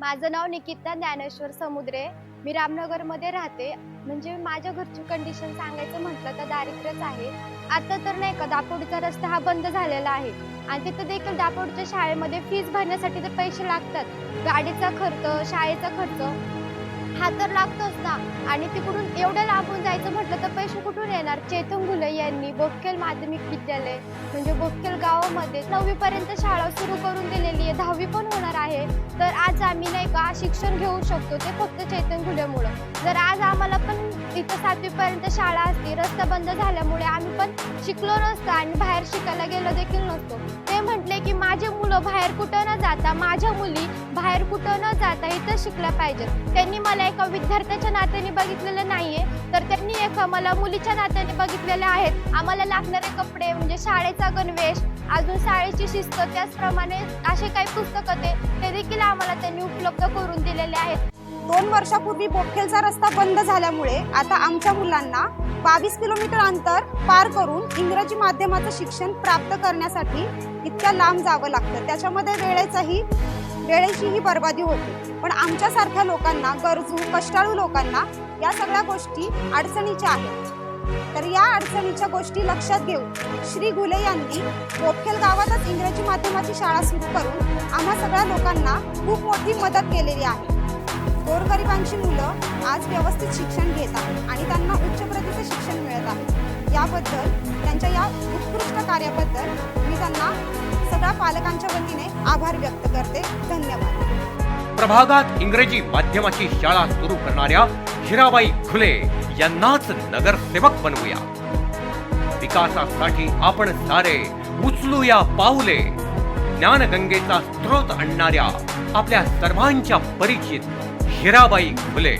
माझं नाव निकिता ज्ञानेश्वर समुद्रे. मी रामनगरमध्ये राहते. म्हणजे माझ्या घरची कंडिशन सांगायचं म्हटलं तर दारिद्र्यच आहे. आता तर नाही का दापोडीचा रस्ता हा बंद झालेला आहे. आणि तिथं देखील दापोडच्या शाळेमध्ये फीज भरण्यासाठी तर पैसे लागतात. गाडीचा खर्च शाळेचा खर्च. हा तर लागतोच ना. आणि तिकडून एवढं लांबून जायचं म्हटलं तर पैसे कुठून येणार? चेतन घुले यांनी बोटखेल माध्यमिक विद्यालय म्हणजे बोटखेल गावामध्ये नववी पर्यंत शाळा सुरू करून दिलेली आहे. दहावी पण होणार आहे. तर आज आम्ही नाही का शिक्षण घेऊ शकतो ते फक्त चेतन घुलेमुळं. जर आज आम्हाला पण इथं सातवीपर्यंत शाळा असती रस्ता बंद झाल्यामुळे आम्ही पण शिकलो नसतो आणि बाहेर शिकायला गेलो देखील नसतो. ते म्हटले की माझे मुलं बाहेर कुठं न जाता माझ्या मुली बाहेर कुठं न जाता इथं शिकल्या पाहिजेत. त्यांनी मला एका विद्यार्थ्याच्या नात्याने बघितलेलं नाहीये. तर त्यांनी एका मला मुलीच्या नात्याने बघितलेले आहेत आम्हाला लागणारे कपडे म्हणजे शाळेचा गणवेश अजून शाळेची शिस्त त्याचप्रमाणे असे काही पुस्तकं ते ते देखील आम्हाला त्यांनी उपलब्ध करून दिलेले आहेत. दोन वर्षापूर्वी बोटखेलचा रस्ता बंद झाल्यामुळे आता आमच्या मुलांना बावीस किलोमीटर अंतर पार करून इंग्रजी माध्यमाचं शिक्षण प्राप्त करण्यासाठी इतक्या लांब जावं लागतं. त्याच्यामध्ये वेळेचाही वेळेचीही बर्बादी होते. पण आमच्यासारख्या लोकांना गरजू कष्टाळू लोकांना या सगळ्या गोष्टी अडचणीच्या आहेत. तर या अडचणीच्या गोष्टी लक्षात घेऊन श्री घुले यांनी मोखेल गावातच इंग्रजी माध्यमाची शाळा सुरू करून आम्हा सगळ्या लोकांना खूप मोठी मदत केलेली आहे. गोरगरिबांची मुलं आज व्यवस्थित शिक्षण घेत आहेत आणि त्यांना उच्च प्रतीचं शिक्षण मिळत आहे. याबद्दल त्यांच्या या उत्कृष्ट कार्याबद्दल मी त्यांना सगळ्या पालकांच्या वतीने आभार व्यक्त करते. धन्यवाद. प्रभागात इंग्रजी माध्यमाची शाळा सुरू करणाऱ्या हिराबाई खुले यांनाच नगरसेवक बनवूया. विकासासाठी आपण सारे उचलूया पाऊले. ज्ञानगंगेचा स्रोत आणणाऱ्या आपल्या सर्वांच्या परिचित हिराबाई खुले